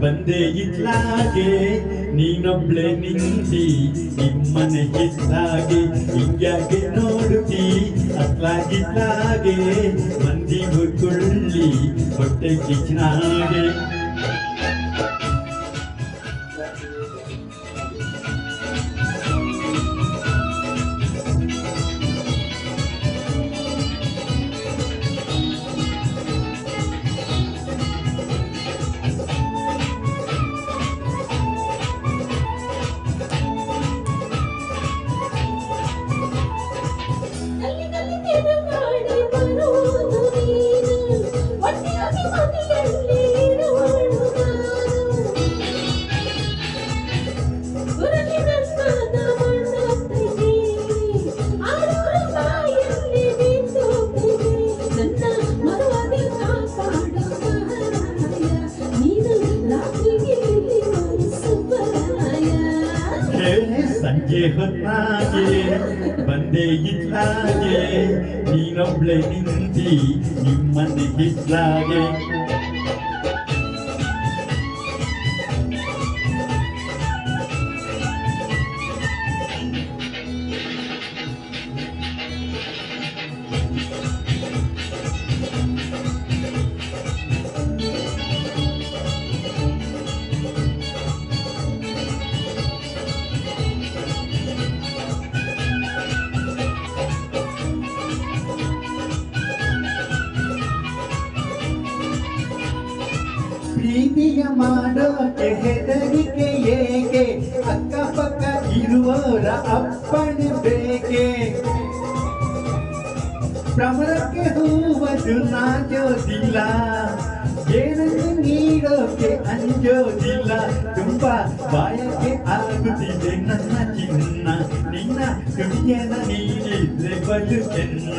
ಬಂದೆ ಇತ್ಲಾಗೆ ನೀನೊಬ್ಳೆ ನಿಂತಿ ನಿಮ್ಮನೆ ಹಿತ್ಲಾಗೆ ಹಿಂಗ್ಯಾಗೆ ನೋಡುತ್ತಿ ಅತ್ಲಾಗಿತ್ಲಾಗೆ ಮಂದಿ ಹುರ್ಕೊಳ್ಳಿ ಹೊಟ್ಟೆ ಕಿಚ್ಚಿನಾಗೆ ಸಂಜೆ ಹೊನ್ನಾಗೆ ಬಂದೆ ಇತ್ಲಾಗೆ ನೀನೊಬ್ಳೆ ನಿಂತಿ ನಿಮ್ಮನೆ ಹಿತ್ಲಾಗೆ ಪ್ರೀತಿಯ ಮಾಡೋಕೆ ಹೆದರಿಕೆ ಏಕೆ? ಅಕ್ಕಪಕ್ಕ ಇರುವವರ ಅಪ್ಪಣೆ ಬೇಕೆ? ಪ್ರಮರಕ್ಕೆ ಹೂವದು ನಾಚೋದಿಲ್ಲ ಏನನ್ನು ನೀಡೋಕೆ ಅಂಜೋದಿಲ್ಲ. ತುಂಬಾ ಬಾಯಕ್ಕೆ ಆಗುತ್ತಿದೆ ನನ್ನ ಚಿನ್ನ. ನಿನ್ನ ದುಡಿಯನ ನೀಡಿದ್ರೆ ಬಲು ಚೆನ್ನ.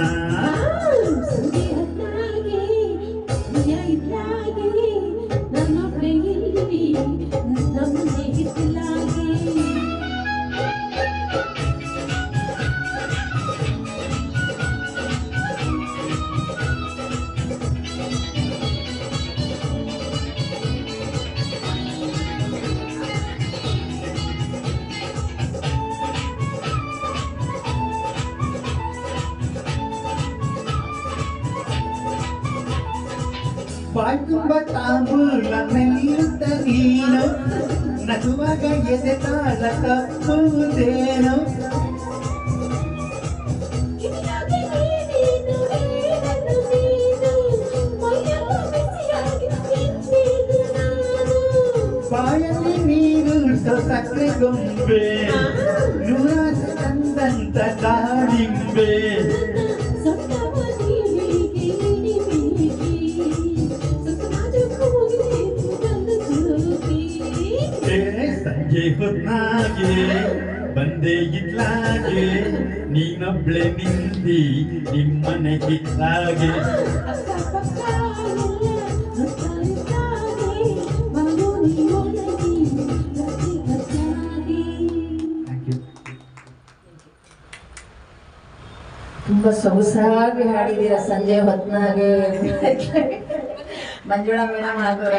பாட்டும் பத்தாமுள் நன்னிருத்த நீனும் நகுவாக எதைத்தாள தப்புதேனும் பாயலி நீருள்தோ சக்கரை கொம்பே நூறாச கந்தந்த தாடிம்பே ಹೊನ್ನಾಗೆ ಬಂದೆ ಇತ್ಲಾಗೆ ನೀನೊಬ್ಳೆ ನಿಂತಿ ನಿಮ್ಮನೆ ಗತ್ತಾಗಿ ತುಂಬಾ ಸೊಗಸಾಗಿ ಹಾಡಿದ್ದೀರಾ ಸಂಜೆ ಹೊತ್ನಾಗೆ. ಮಂಜುಳಾ ಮೇಡಮ್ ಹಾಕೋರ